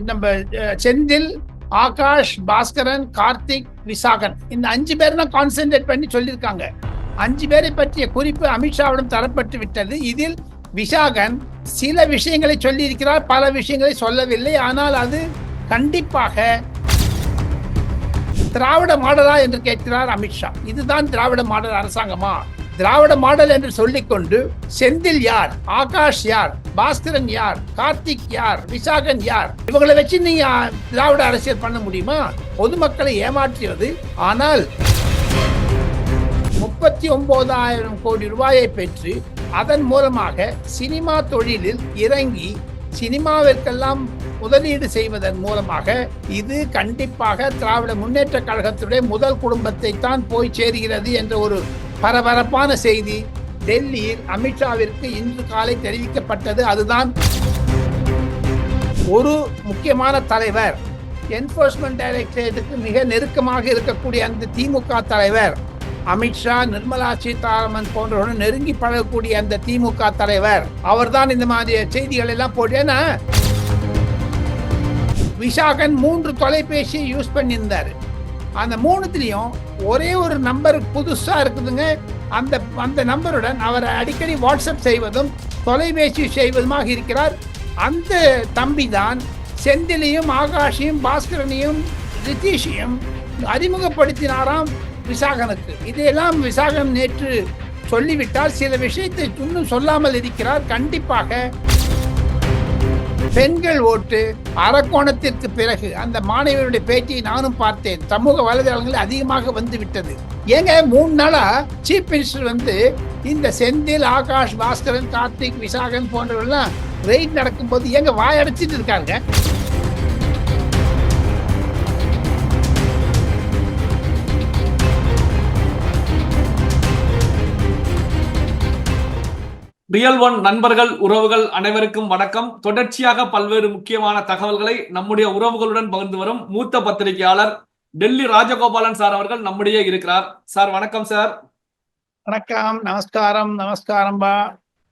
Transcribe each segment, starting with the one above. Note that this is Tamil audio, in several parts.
நம்ம செந்தில் ஆகாஷ் பாஸ்கரன் கார்த்திக் விசாகன் இந்த அஞ்சு பேர் தான் கான்சென்ட்ரேட் பண்ணி சொல்லியிருக்காங்க. அஞ்சு பேரை பற்றிய குறிப்பு அமித்ஷாவிடம் தரப்பட்டு விட்டது. இதில் விசாகன் சில விஷயங்களை சொல்லியிருக்கிறார் பல விஷயங்களை சொல்லவில்லை. ஆனால் அது கண்டிப்பாக திராவிட மாடலா என்று கேட்கிறார் அமித்ஷா. இதுதான் திராவிட மாடல் அரசாங்கமா? திராவிட மாடல் என்று சொல்லிக்கொண்டு செந்தில் யார்? ஆகாஷ் யார்? பாஸ்கரன் யார்? கார்த்திக் யார்? விசாகன் யார்? இவங்களை வச்சு நீங்க திராவிட அரசியல் பண்ண முடியுமா? பொதுமக்களை ஏமாற்றியது. ஆனால் முப்பத்தி ஒன்பதாயிரம் கோடி ரூபாயை பெற்று அதன் மூலமாக சினிமா தொழிலில் இறங்கி சினிமாவிற்கெல்லாம் முதலீடு செய்வதன் மூலமாக இது கண்டிப்பாக திராவிட முன்னேற்ற கழகத்துடைய முதல் குடும்பத்தை தான் போய் சேர்கிறது என்ற ஒரு பரபரப்பான செய்தி. டெல்லியில் அமித்ஷாவிற்கு இன்று காலை தெரிவிக்கப்பட்டது அதுதான். ஒரு முக்கியமான தலைவர் என்போர்ஸ்மெண்ட் டைரக்டரேட்டுக்கு மிக நெருக்கமாக இருக்கக்கூடிய அந்த திமுக தலைவர் அமித்ஷா நிர்மலா சீதாராமன் போன்றவருடன் நெருங்கி பழகக்கூடிய அந்த திமுக தலைவர் அவர்தான் இந்த மாதிரி செய்திகள் எல்லாம் போட்டு விஷாகன் விசாகன் மூன்று தொலைபேசியை யூஸ் பண்ணியிருந்தார். அந்த மூணுத்துலேயும் ஒரே ஒரு நம்பர் புதுசாக இருக்குதுங்க. அந்த அந்த நம்பருடன் அவர் அடிக்கடி வாட்ஸ்அப் செய்வதும் தொலைபேசி செய்வதுமாக இருக்கிறார். அந்த தம்பி தான் செந்திலையும் ஆகாஷையும் பாஸ்கரனையும் ரிதீஷையும் அறிமுகப்படுத்தினாராம் விசாகனுக்கு. இதையெல்லாம் விசாகன் நேற்று சொல்லிவிட்டால் சில விஷயத்தை இன்னும் சொல்லாமல் இருக்கிறார். கண்டிப்பாக பெண்கள் ஓட்டு அரக்கோணத்திற்கு பிறகு அந்த மாணவியனுடைய பேட்டியை நானும் பார்த்தேன். சமூக வலைதளங்களில் அதிகமாக வந்து விட்டது ஏங்க மூணு நாளா சீஃப் மினிஸ்டர் வந்து இந்த செந்தில் ஆகாஷ் பாஸ்கரன் கார்த்திக் விசாகன் போன்றவர்கள்லாம் ரெய்ட் நடக்கும்போது ஏங்க வாயடைச்சிட்டு இருக்காங்க ரியல் ஒன் நண்பர்கள் உறவுகள் அனைவருக்கும் வணக்கம். தொடர்ச்சியாக பல்வேறு முக்கியமான தகவல்களை நம்முடைய உறவுகளுடன் பகிர்ந்து வரும் மூத்த பத்திரிகையாளர் டெல்லி ராஜகோபாலன் சார் அவர்கள் நம்முடைய இருக்கிறார். சார் வணக்கம் சார். வணக்கம். நமஸ்காரம். நமஸ்காரம்பா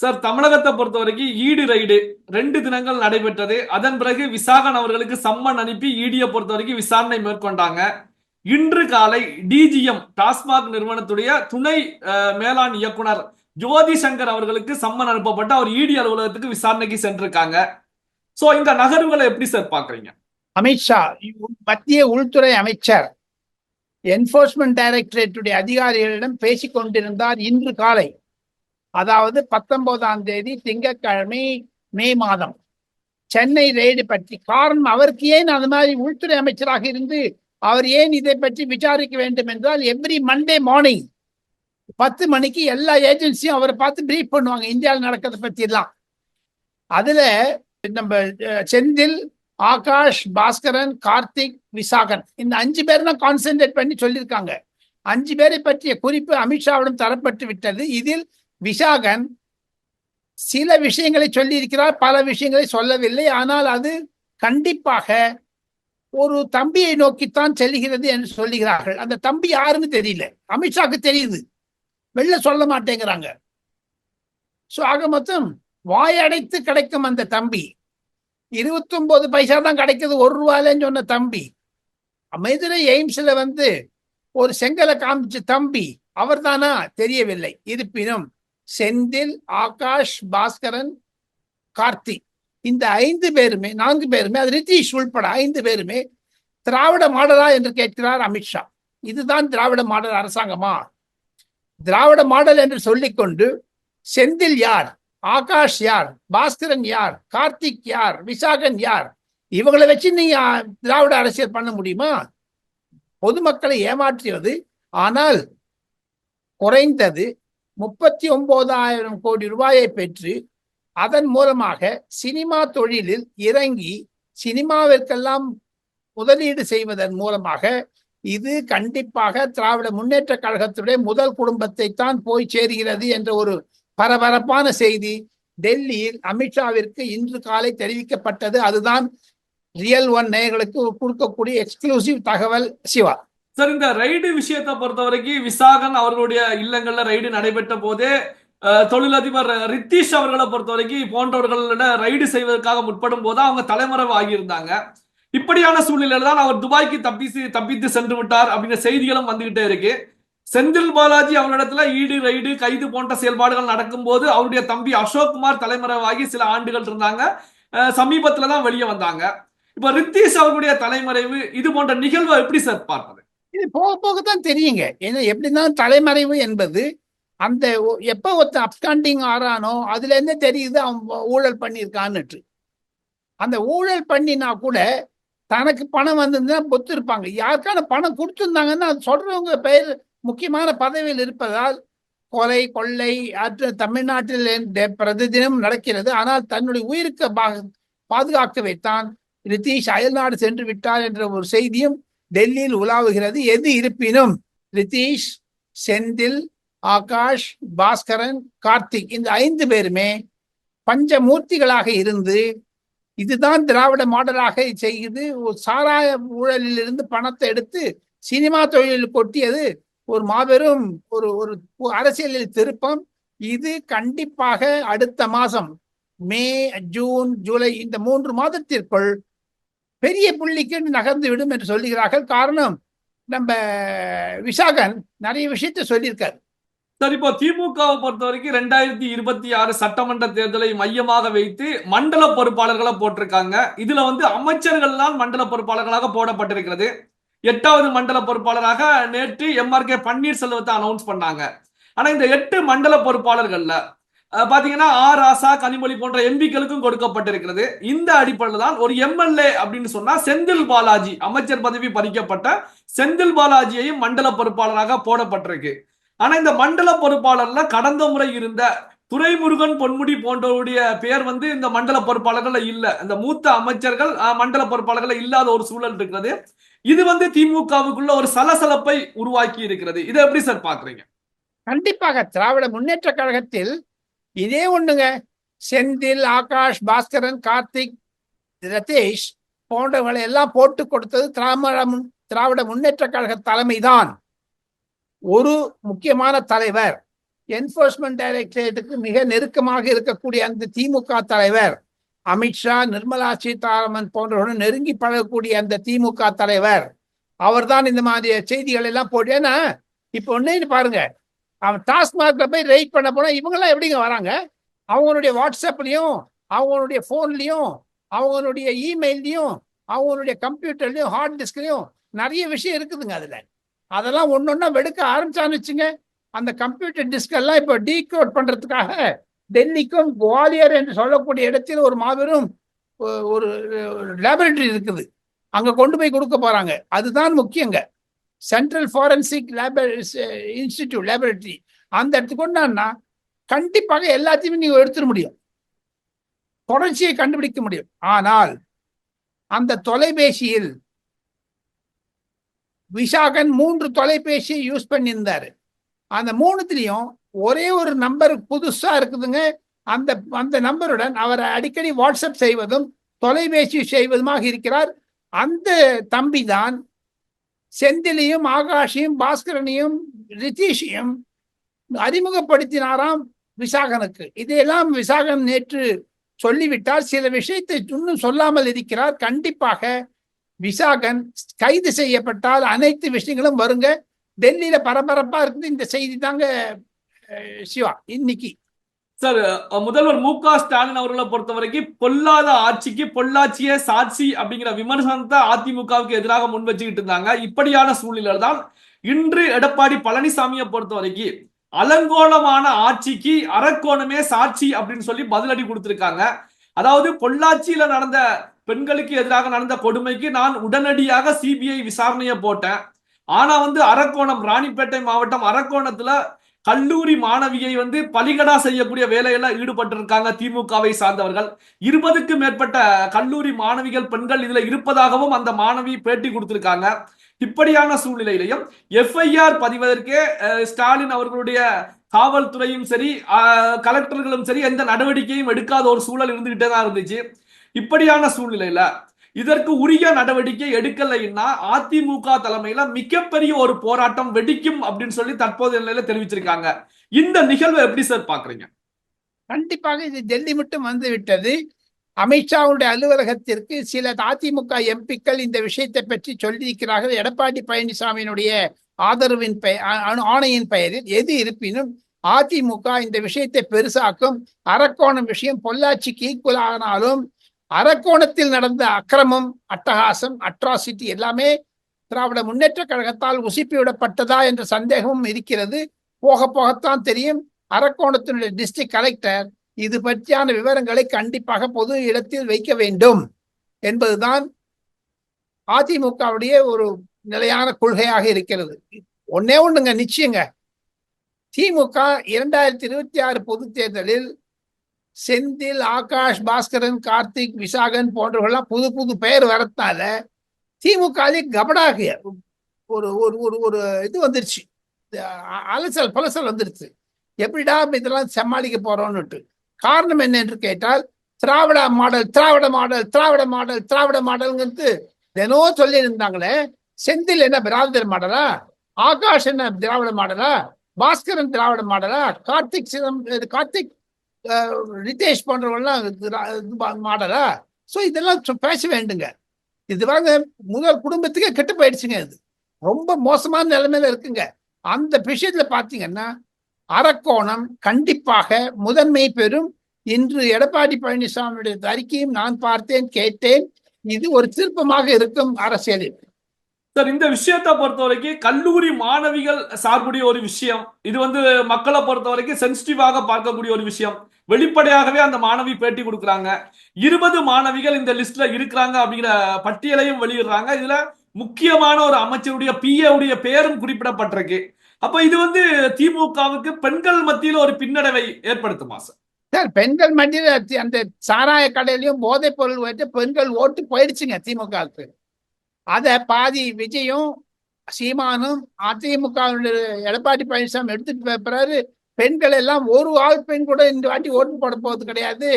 சார் தமிழகத்தை பொறுத்த வரைக்கும் ஈடு ரைடு ரெண்டு தினங்கள் நடைபெற்றது. அதன் பிறகு விசாகன் அவர்களுக்கு சம்மன் அனுப்பி ஈடியை பொறுத்த வரைக்கும் விசாரணை மேற்கொண்டாங்க. இன்று காலை டிஜிஎம் டாஸ்மாக் நிறுவனத்துடைய துணை மேலாண் இயக்குனர் ஜோதி சங்கர் அவர்களுக்கு சம்மன் அனுப்பப்பட்டு அவர் இடி அலுவலகத்துக்கு விசாரணைக்கு சென்றிருக்காங்க. சோ இந்த நகர்வுகளை எப்படி சார் பாக்குறீங்க அமித்ஷா மத்திய உள்துறை அமைச்சர் என்போர்ஸ்மெண்ட் டைரக்டரேட்டுடைய அதிகாரிகளிடம் பேசிக் கொண்டிருந்தார் இன்று காலை. அதாவது பத்தொன்பதாம் தேதி திங்கட்கிழமை மே மாதம். சென்னை ரெய்டு பற்றி. காரணம் அவருக்கு ஏன் அந்த மாதிரி உள்துறை அமைச்சராக இருந்து அவர் ஏன் இதை பற்றி விசாரிக்க வேண்டும் என்றால் எவ்ரி மண்டே மார்னிங் பத்து மணிக்கு எல்லா ஏஜென்சியும் அவரை பார்த்து பிரீஃப் பண்ணுவாங்க இந்தியாவில் நடக்கிறத பற்றிலாம் அதில் அதுல நம்ம அஹ், செந்தில் ஆகாஷ் பாஸ்கரன் கார்த்திக் விசாகன். இந்த அஞ்சு பேர் தான் கான்சென்ட்ரேட் பண்ணி சொல்லியிருக்காங்க. அஞ்சு பேரை பற்றிய குறிப்பு அமித்ஷாவிடம் தரப்பட்டு விட்டது. இதில் விசாகன் சில விஷயங்களை சொல்லியிருக்கிறார் பல விஷயங்களை சொல்லவில்லை. ஆனால் அது கண்டிப்பாக ஒரு தம்பியை நோக்கித்தான் செல்கிறது என்று சொல்லுகிறார்கள். அந்த தம்பி யாருன்னு தெரியல. அமித்ஷாக்கு தெரியுது. வெளில சொல்ல மாட்டேங்கிறாங்க. சோ ஆக மொத்தம் வாயடைத்து கிடைக்கும் அந்த தம்பி. இருபத்தி ஒன்பது பைசா தான் கிடைக்கிது ஒரு ரூபாயிலன்னு சொன்ன தம்பி. மதுரை எய்ம்ஸ்ல வந்து ஒரு செங்கலை காமிச்ச தம்பி அவர் தானா தெரியவில்லை. இருப்பினும் செந்தில் ஆகாஷ் பாஸ்கரன் கார்த்தி இந்த ஐந்து பேருமே நான்கு பேருமே அது ரித்திஷ் உள்பட ஐந்து பேருமே திராவிட மாடலா என்று கேட்கிறார் அமித்ஷா. இதுதான் திராவிட மாடல் அரசாங்கமா? திராவிட மாடல் என்று சொல்லிக்கொண்டு செந்தில் யார் ஆகாஷ் யார் பாஸ்கரன் யார் கார்த்திக் யார் விசாகன் யார் இவங்களை வச்சு நீங்க திராவிட அரசியல் பண்ண முடியுமா? பொதுமக்களை ஏமாற்றியது ஆனால் குறைந்தது முப்பத்தி ஒன்பதாயிரம் கோடி ரூபாயை பெற்று அதன் மூலமாக சினிமா தொழிலில் இறங்கி சினிமாவிற்கெல்லாம் முதலீடு செய்வதன் மூலமாக இது கண்டிப்பாக திராவிட முன்னேற்ற கழகத்துடைய முதல் குடும்பத்தை தான் போய் சேருகிறது என்ற ஒரு பரபரப்பான செய்தி. டெல்லியில் அமித்ஷாவிற்கு இன்று காலை தெரிவிக்கப்பட்டது. அதுதான் ரியல் ஒன் நேயர்களுக்கு கொடுக்கக்கூடிய எக்ஸ்க்ளூசிவ் தகவல். சிவா. சார் இந்த ரைடு விஷயத்தை பொறுத்த வரைக்கும் விசாகன் அவர்களுடைய இல்லங்கள்ல ரைடு நடைபெற்ற போதே தொழிலதிபர் ரித்தீஷ் அவர்களை பொறுத்த வரைக்கும் போன்றவர்களிட ரைடு செய்வதற்காக முற்படும் போது அவங்க தலைமறைவு ஆகியிருந்தாங்க. இப்படியான சூழ்நிலையில தான் அவர் துபாய்க்கு தப்பித்து தப்பித்து சென்று விட்டார் அப்படிங்கிற செய்திகளும் வந்துகிட்டே இருக்கு. செந்தில் பாலாஜி அவரிடத்துல ஈடு ரைடு கைது போன்ற செயல்பாடுகள் நடக்கும் போது அவருடைய தம்பி அசோக்குமார் தலைமறைவாகி சில ஆண்டுகள் இருந்தாங்க. சமீபத்துல தான் வெளியே வந்தாங்க. இப்ப ரித்தீஷ் அவர்களுடைய தலைமறைவு இது போன்ற நிகழ்வை எப்படி சார் பார்ப்பது? இது போக போக தான் தெரியுங்க. ஏன்னா எப்படிதான் தலைமறைவு என்பது அந்த எப்போ எப்ப ஒருத்தன் அப்காண்டிங் ஆறானோ அதுல இருந்தே தெரியுது அவன் ஊழல் பண்ணியிருக்கான்னுட்டு. அந்த ஊழல் பண்ணினா கூட தனக்கு பணம் வந்திருந்தா பொத்து இருப்பாங்க. யாருக்கான பணம் கொடுத்துருந்தாங்கன்னா அது சொல்றவங்க பெயர் முக்கியமான பதவியில் இருப்பதால் கொலை கொள்ளை தமிழ்நாட்டில் பிரதிதினம் நடக்கிறது. ஆனால் தன்னுடைய உயிருக்கு பா- பாதுகாக்க வைத்தான். ரித்தீஷ் அயல்நாடு சென்று விட்டார் என்ற ஒரு செய்தியும் டெல்லியில் உலாவுகிறது. எது இருப்பினும் ரித்தீஷ் செந்தில் ஆகாஷ் பாஸ்கரன் கார்த்திக் இந்த ஐந்து பேருமே பஞ்சமூர்த்திகளாக இருந்து இதுதான் திராவிட மாடலாக செய்யுது ஒரு சாராய ஊழலில் இருந்து பணத்தை எடுத்து சினிமா தொழிலில் கொட்டியது ஒரு மாபெரும் ஒரு ஒரு அரசியலில் திருப்பம். இது கண்டிப்பாக அடுத்த மாதம் மே ஜூன் ஜூலை இந்த மூன்று மாதத்திற்குள் பெரிய புள்ளிக்கு நகர்ந்து விடும் என்று சொல்லுகிறார்கள். காரணம் நம்ம விசாகன் நிறைய விஷயத்தை சொல்லியிருக்காரு. சார் இப்போ திமுகவை பொறுத்த வரைக்கும் ரெண்டாயிரத்தி இருபத்தி ஆறு சட்டமன்ற தேர்தலை மையமாக வைத்து மண்டல பொறுப்பாளர்களை போட்டிருக்காங்க. இதுல வந்து அமைச்சர்கள்லாம் மண்டல பொறுப்பாளர்களாக போடப்பட்டிருக்கிறது. எட்டாவது மண்டல பொறுப்பாளராக நேற்று எம்ஆர்கே பன்னீர்செல்வத்தை அனௌன்ஸ் பண்ணாங்க. ஆனா இந்த எட்டு மண்டல பொறுப்பாளர்கள்ல பாத்தீங்கன்னா ஆர் ராசா கனிமொழி போன்ற எம்பிக்களுக்கும் கொடுக்கப்பட்டிருக்கிறது. இந்த அடிப்படையில் தான் ஒரு எம்எல்ஏ அப்படின்னு சொன்னா செந்தில் பாலாஜி அமைச்சர் பதவி பறிக்கப்பட்ட செந்தில் பாலாஜியையும் மண்டல பொறுப்பாளராக போடப்பட்டிருக்கு. ஆனா இந்த மண்டல பொறுப்பாளர்ல கடந்த முறை இருந்த துரைமுருகன் பொன்முடி போன்றவருடைய பெயர் வந்து இந்த மண்டல பொறுப்பாளர்கள் இல்ல. இந்த மூத்த அமைச்சர்கள் அஹ், மண்டல பொறுப்பாளர்கள் இல்லாத ஒரு சூழல் இருக்கிறது. இது வந்து திமுகவுக்குள்ள ஒரு சலசலப்பை உருவாக்கி இருக்கிறது. இதை எப்படி சார் பாக்குறீங்க? கண்டிப்பாக திராவிட முன்னேற்ற கழகத்தில் இதே ஒண்ணுங்க. செந்தில் ஆகாஷ் பாஸ்கரன் கார்த்திக் ரதேஷ் போன்றவர்களை எல்லாம் போட்டு கொடுத்தது திராவிட முன்- திராவிட முன்னேற்ற கழக தலைமைதான். ஒரு முக்கியமான தலைவர் என்போர்ஸ்மெண்ட் டைரக்டரேட்டுக்கு மிக நெருக்கமாக இருக்கக்கூடிய அந்த திமுக தலைவர் அமித்ஷா நிர்மலா சீதாராமன் போன்றவருடன் நெருங்கி பழகக்கூடிய அந்த திமுக தலைவர் அவர்தான் இந்த மாதிரி செய்திகள் எல்லாம் போட்டு ஏன்னா இப்போ ஒன்னே பாருங்க அவன் டாஸ்மார்க்ல போய் ரைட் பண்ண போனா இவங்கெல்லாம் எப்படிங்க வராங்க? அவங்களுடைய வாட்ஸ்அப்லயும் அவங்களுடைய போன்லயும் அவங்களுடைய இமெயில்லையும் அவங்களுடைய கம்ப்யூட்டர்லயும் ஹார்ட் டிஸ்க்லயும் நிறைய விஷயம் இருக்குதுங்க அதுல. அதெல்லாம் ஒன்னொன்னா வெடுக்க ஆரம்பிச்சான்னு வச்சுங்க. அந்த கம்ப்யூட்டர் டிஸ்க் எல்லாம் இப்போ டீக்ரோட் பண்றதுக்காக டெல்லிக்கும் குவாலியர் என்று சொல்லக்கூடிய இடத்தில் ஒரு மாபெரும் ஒரு லேபரேட்டரி இருக்குது. அங்க கொண்டு போய் கொடுக்க போறாங்க. அதுதான் முக்கியங்க. சென்ட்ரல் ஃபாரன்சிக் இன்ஸ்டிடியூட் லேபரேட்டரி அந்த இடத்துக்கு கொண்டான்னா கண்டிப்பாக எல்லாத்தையுமே நீங்க எடுத்துட முடியும். தொடர்ச்சியை கண்டுபிடிக்க முடியும். ஆனால் அந்த தொலைபேசியில் விஷாகன் மூன்று தொலைபேசியை யூஸ் பண்ணியிருந்தாரு. அந்த மூணுத்திலையும் ஒரே ஒரு நம்பர் புதுசா இருக்குதுங்க. அந்த அந்த நம்பருடன் அவர் அடிக்கடி வாட்ஸ்அப் செய்வதும் தொலைபேசி செய்வதுமாக இருக்கிறார். அந்த தம்பி தான் செந்திலையும் ஆகாஷையும் பாஸ்கரனையும் ரிதீஷையும் அறிமுகப்படுத்தினாராம் விசாகனுக்கு. இதையெல்லாம் விசாகன் நேற்று சொல்லிவிட்டால் சில விஷயத்தை இன்னும் சொல்லாமல் இருக்கிறார். கண்டிப்பாக விசாகன் கைது செய்யப்பட்டால் அனைத்து விஷயங்களும் வருங்க. டெல்லியில பரபரப்பா இருக்குது இந்த செய்தி தாங்க சிவா இன்னைக்கு. சார் முதல்வர் மு க ஸ்டாலின் அவர்களை பொறுத்த வரைக்கும் பொல்லாத ஆட்சிக்கு பொள்ளாச்சியே சாட்சி அப்படிங்கிற விமர்சனத்தை அதிமுகவுக்கு எதிராக முன் வச்சுக்கிட்டு இருந்தாங்க. இப்படியான சூழ்நிலை தான் இன்று எடப்பாடி பழனிசாமியை பொறுத்த வரைக்கும் அலங்கோலமான ஆட்சிக்கு அரக்கோணமே சாட்சி அப்படின்னு சொல்லி பதிலடி கொடுத்திருக்காங்க. அதாவது பொள்ளாச்சியில நடந்த பெண்களுக்கு எதிராக நடந்த கொடுமைக்கு நான் உடனடியாக சிபிஐ விசாரணையை போட்டேன். ஆனா வந்து அரக்கோணம் ராணிப்பேட்டை மாவட்டம் அரக்கோணத்துல கல்லூரி மாணவியை வந்து பலிகடா செய்யக்கூடிய வேலையெல்லாம் ஈடுபட்டிருக்காங்க திமுகவை சார்ந்தவர்கள். இருபதுக்கு மேற்பட்ட கல்லூரி மாணவிகள் பெண்கள் இதுல இருப்பதாகவும் அந்த மாணவி பேட்டி கொடுத்திருக்காங்க. இப்படியான சூழ்நிலையிலையும் எஃப்ஐஆர் பதிவதற்கே ஸ்டாலின் அவர்களுடைய காவல்துறையும் சரி கலெக்டர்களும் சரி எந்த நடவடிக்கையும் எடுக்காத ஒரு சூழல் இருந்துகிட்டே தான் இருந்துச்சு. இப்படியான சூழ்நிலையில இதற்கு உரிய நடவடிக்கை எடுக்கலைன்னா அதிமுக தலைமையில மிகப்பெரிய ஒரு போராட்டம் வெடிக்கும் அப்படின்னு சொல்லி தற்போதைய நிலையில தெரிவிச்சிருக்காங்க. இந்த நிகழ்வை எப்படி சார் பாக்குறீங்க கண்டிப்பாக இது டெல்லி மட்டும் வந்து விட்டது. அமித்ஷாவுடைய அலுவலகத்திற்கு சில அதிமுக எம்பிக்கள் இந்த விஷயத்தை பற்றி சொல்லியிருக்கிறார்கள். எடப்பாடி பழனிசாமியினுடைய ஆதரவின் பெயர் ஆணையின் பெயரில் எது இருப்பினும் அதிமுக இந்த விஷயத்தை பெருசாக்கும் அரக்கோணம் விஷயம் பொள்ளாச்சிக்கு ஈக்குவல் ஆனாலும் அரக்கோணத்தில் நடந்த அக்கிரமம் அட்டகாசம் அட்ராசிட்டி எல்லாமே திராவிட முன்னேற்ற கழகத்தால் உசுப்பி விடப்பட்டதா என்ற சந்தேகமும் இருக்கிறது. போக போகத்தான் தெரியும். அரக்கோணத்தினுடைய டிஸ்ட்ரிக்ட் கலெக்டர் இது பற்றியான விவரங்களை கண்டிப்பாக பொது இடத்தில் வைக்க வேண்டும் என்பதுதான் அதிமுகவுடைய ஒரு நிலையான கொள்கையாக இருக்கிறது. ஒன்னே ஒண்ணுங்க நிச்சயங்க. திமுக இரண்டாயிரத்தி இருபத்தி ஆறு பொது தேர்தலில் செந்தில் ஆகாஷ் பாஸ்கரன் கார்த்திக் விசாகன் போன்றவர்கள்லாம் புது புது பெயர் வரத்தால திமுக கபடாக ஒரு ஒரு ஒரு ஒரு இது வந்துருச்சு. அ- அலசல் பலசல் வந்துருச்சு. எப்படிடா இதெல்லாம் சமாளிக்க போறோம்னுட்டு. காரணம் என்ன என்று கேட்டால் Dravida model Dravida model Dravida model Dravida மாடல்ங்கிறது தினம் சொல்லி இருந்தாங்களே செந்தில் என்ன பிராந்தர் மாடலா? ஆகாஷ் என்ன திராவிட மாடலா? பாஸ்கரன் திராவிட மாடலா? கார்த்திக் சிதம் கார்த்திக் ரிதேஷ் போன்றவங்கலாம் மாடலா? சோ இதெல்லாம் பேச வேண்டுங்க. இது வாங்க முதல் குடும்பத்துக்கே கெட்டு போயிடுச்சுங்க இது. ரொம்ப மோசமான நிலைமையில இருக்குங்க. அந்த விஷயத்துல பாத்தீங்கன்னா அரக்கோணம் கண்டிப்பாக முதன்மை பெறும். இன்று எடப்பாடி பழனிசாமியுடைய அறிக்கையும் நான் பார்த்தேன் கேட்டேன். இது ஒரு திருப்பமாக இருக்கும் அரசியலில். சார் இந்த விஷயத்தை பொறுத்த வரைக்கும் கல்லூரி மாணவிகள் சார்புடைய ஒரு விஷயம். இது வந்து மக்களை பொறுத்த வரைக்கும் சென்சிட்டிவாக பார்க்கக்கூடிய ஒரு விஷயம். வெளிப்படையாகவே அந்த மாணவி பேட்டி கொடுக்குறாங்க. இருபது மாணவிகள் இந்த லிஸ்ட்ல இருக்கிறாங்க அப்படிங்கிற பட்டியலையும் வெளியிடுறாங்க. இதுல முக்கியமான ஒரு அமைச்சருடைய பிஏவுடைய உடைய பெயரும் குறிப்பிடப்பட்டிருக்கு. அப்ப இது வந்து திமுகவுக்கு பெண்கள் மத்தியில ஒரு பின்னடைவை ஏற்படுத்துமா சார்? சார் பெண்கள் மத்தியில் அந்த சாராய கடையிலயும் போதைப் பொருள் வைத்து பெண்கள் ஓட்டு போயிடுச்சுங்க திமுகவுக்கு. அத பாதி விஜயும் சீமானும் அதிமுக எடப்பாடி பழனிசாமி எடுத்துட்டு போய் பிறகு பெண்கள் எல்லாம் ஒரு ஆள் பெண் கூட இந்த வாட்டி ஓட்டு போட போறது கிடையாது.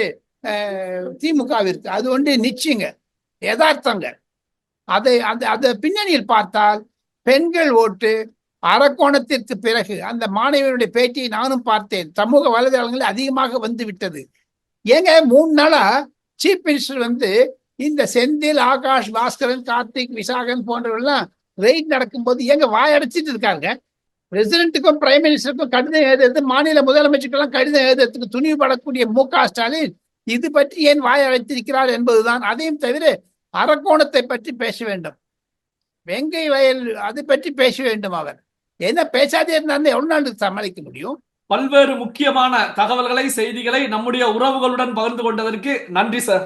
திமுகவிற்கு. அது ஒன்று நிச்சயங்க. யதார்த்தங்க. அதை அந்த அந்த பின்னணியில் பார்த்தால் பெண்கள் ஓட்டு அரக்கோணத்திற்கு பிறகு அந்த மாணவியனுடைய பேட்டியை நானும் பார்த்தேன். சமூக வலைதளங்களில் அதிகமாக வந்து விட்டது. ஏங்க மூணு நாளா சீஃப் மினிஸ்டர் வந்து இந்த செந்தில் ஆகாஷ் பாஸ்கரன் கார்த்திக் விசாகன் போன்றவர்கள்லாம் ரெய்ட் நடக்கும்போது எங்க வாயடைச்சிட்டு இருக்காங்க பிரசிடென்ட்டுக்கும் பிரைம் மினிஸ்டருக்கும் கடிதம் எழுதுறது மாநில முதலமைச்சருக்கெல்லாம் கடிதம் எழுதுறதுக்கு துணிவுபடக்கூடிய மு க. ஸ்டாலின் இது பற்றி ஏன் வாய் அழைத்திருக்கிறார் என்பதுதான். அதையும் தவிர அரக்கோணத்தை பற்றி பேச வேண்டும். வெங்கை வயல் அது பற்றி பேச வேண்டும் அவர். என்ன பேசாதே இருந்தாலும் எவ்வளவு நாள் சமாளிக்க முடியும்? பல்வேறு முக்கியமான தகவல்களை செய்திகளை நம்முடைய உறவுகளுடன் பகிர்ந்து கொண்டதற்கு நன்றி sir.